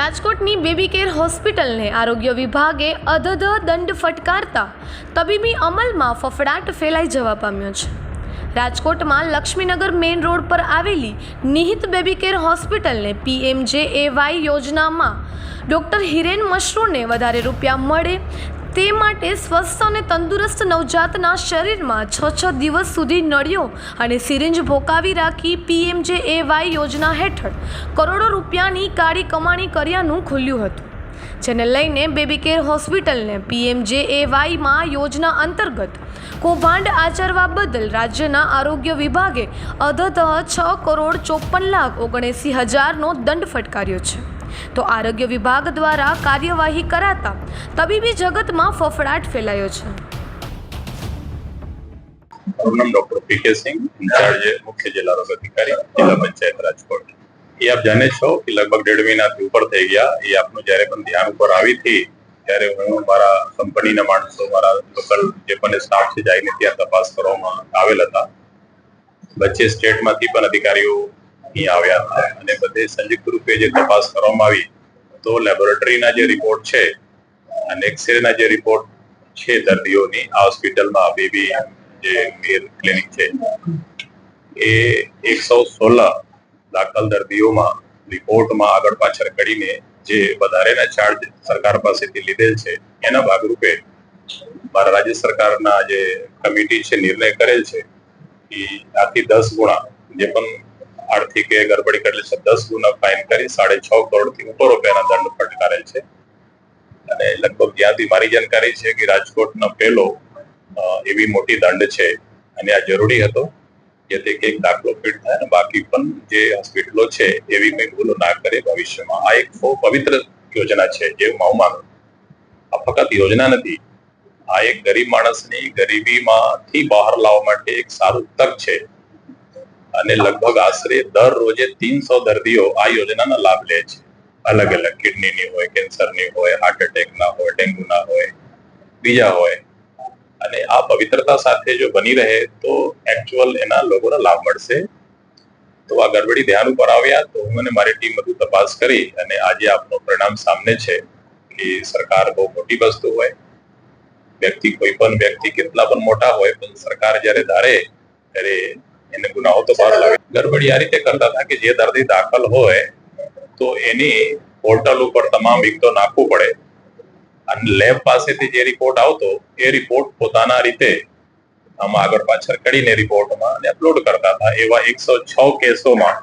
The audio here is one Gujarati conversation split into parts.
રાજકોટની બેબી કેર હોસ્પિટલને આરોગ્ય વિભાગે અધધ દંડ ફટકારતા તબીબી અમલમાં ફફડાટ ફેલાઈ જવા પામ્યો છે. રાજકોટમાં લક્ષ્મીનગર મેઇન રોડ પર આવેલી નિહિત બેબી કેર હોસ્પિટલને પીએમજે એવાય યોજનામાં ડૉક્ટર હિરેન મશરૂને વધારે રૂપિયા મળે તે માટે સ્વસ્થ અને તંદુરસ્ત નવજાતના શરીરમાં છ છ દિવસ સુધી નળીઓ અને સિરિંજ ભોકાવી રાખી પીએમજે એવાય યોજના હેઠળ કરોડો રૂપિયાની કાળી કમાણી કર્યાનું ખુલ્યું હતું. જેને લઈને બેબી કેર હોસ્પિટલને પીએમજે એવાયમાં યોજના અંતર્ગત કૌભાંડ આચરવા બદલ રાજ્યના આરોગ્ય વિભાગે અધતઃ છ કરોડ ચોપન લાખ ઓગણએંસી હજારનો દંડ ફટકાર્યો છે. તો આરોગ્ય વિભાગ દ્વારા કાર્યવાહી કરાતા તબીબી જગતમાં ફફડાટ ફેલાયો છે. એ આપ જાણે છો કે લગભગ દેઢ મહિનાથી ઉપર થઈ ગયા. એ આપનું જ્યારે પણ ધ્યાન ઉપર આવી હતી, ત્યારે હું મારા કંપનીના માણસો, મારા લોકલ જે પણ સ્ટાફ છે જઈને ત્યાં તપાસ કરવામાં આવેલ હતા. વચ્ચે સ્ટેટમાંથી પણ અધિકારીઓ અહીં આવ્યા હતા અને બધે સંયુક્ત રૂપે જે તપાસ કરવામાં આવી, તો લેબોરેટરીના જે રિપોર્ટ છે અને એક્સરેના જે રિપોર્ટ છે દર્દીઓની, આ હોસ્પિટલમાં બેબી જે મેર ક્લિનિક છે, એ એકસો સોળ દાખલ દર્દીઓમાં રિપોર્ટમાં આગળ પાછળ કરીને જે વધારેના ચાર્જ સરકાર પાસેથી લીધેલ છે, એના ભાગરૂપે મારા રાજ્ય સરકારના જે કમિટી છે, નિર્ણય કરેલ છે, એ આથી દસ ગુણા જે પણ આર્થિક ગરબડી કરેલ છે. દસ ગુના ફાઇન કરી સાડે છ કરોડથી ઉપર રૂપિયાના દંડ ફટકારેલ છે. અને લગભગ જ્યાંથી મારી જાણકારી છે કે રાજકોટનો પહેલો એવી મોટી દંડ છે અને આ જરૂરી હતો જેથી કે દાખલો ફિટ થાય અને બાકી પણ જે હોસ્પિટલો છે એવી કંઈ ભૂલો ના કરે ભવિષ્યમાં. આ એક બહુ પવિત્ર યોજના છે જે હું માનું. આ ફક્ત યોજના નથી. આ એક ગરીબ માણસની ગરીબીમાંથી બહાર લાવવા માટે એક સારું તક છે. અને લગભગ આશરે દર રોજે તીનસો દર્દીઓ આ યોજનાના લાભ લે છે. અલગ અલગ કિડનીની હોય, કેન્સરની હોય હાર્ટ એટેકના હોય, ડેન્ગ્યુના હોય, બીજા હોય. અને આ પવિત્રતા સાથે જો બની રહે તો એકચ્યુઅલ એના લોકોને લાભ મળશે. તો આ ગડબડી ધ્યાન ઉપર આવ્યા તો હું અને મારી ટીમ બધું તપાસ કરી અને આજે આપનું પરિણામ સામને છે કે સરકાર બહુ મોટી વસ્તુ હોય. વ્યક્તિ કોઈ પણ વ્યક્તિ કેટલા પણ મોટા હોય, પણ સરકાર જ્યારે ધારે ત્યારે એને ગુનાઓ તો બહાર લાવે. ગરબડી આ રીતે કરતા હતા કે જે દર્દી દાખલ હોય તો એની પોર્ટલ ઉપર તમામ વિગતો નાખવું પડે. અને લેબ પાસેથી જે રિપોર્ટ આવતો, એ રિપોર્ટ પોતાના રીતે આમાં આગળ પાછળ કરીને રિપોર્ટમાં અને અપલોડ કરતા હતા. એવા એકસો છ કેસોમાં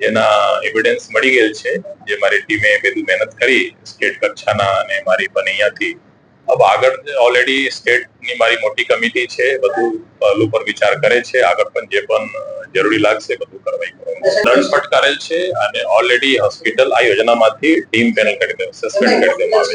જેના એવિડન્સ મળી ગયેલ છે. જે મારી ટીમે બધું મહેનત કરી સ્ટેટ કક્ષાના અને મારી પણ અહીંયાથી હવે આગળ ઓલરેડી સ્ટેટની મારી મોટી કમિટી છે બધું પહેલું પર વિચાર કરે છે. આગળ પણ જે પણ જરૂરી લાગશે બધું કરવાઈ કરવાનું. દંડ ફટકારેલ છે અને ઓલરેડી હોસ્પિટલ આ યોજનામાંથી ટીમ પેનલ કરી દે સસ્પેન્ડ કરી દેવામાં આવે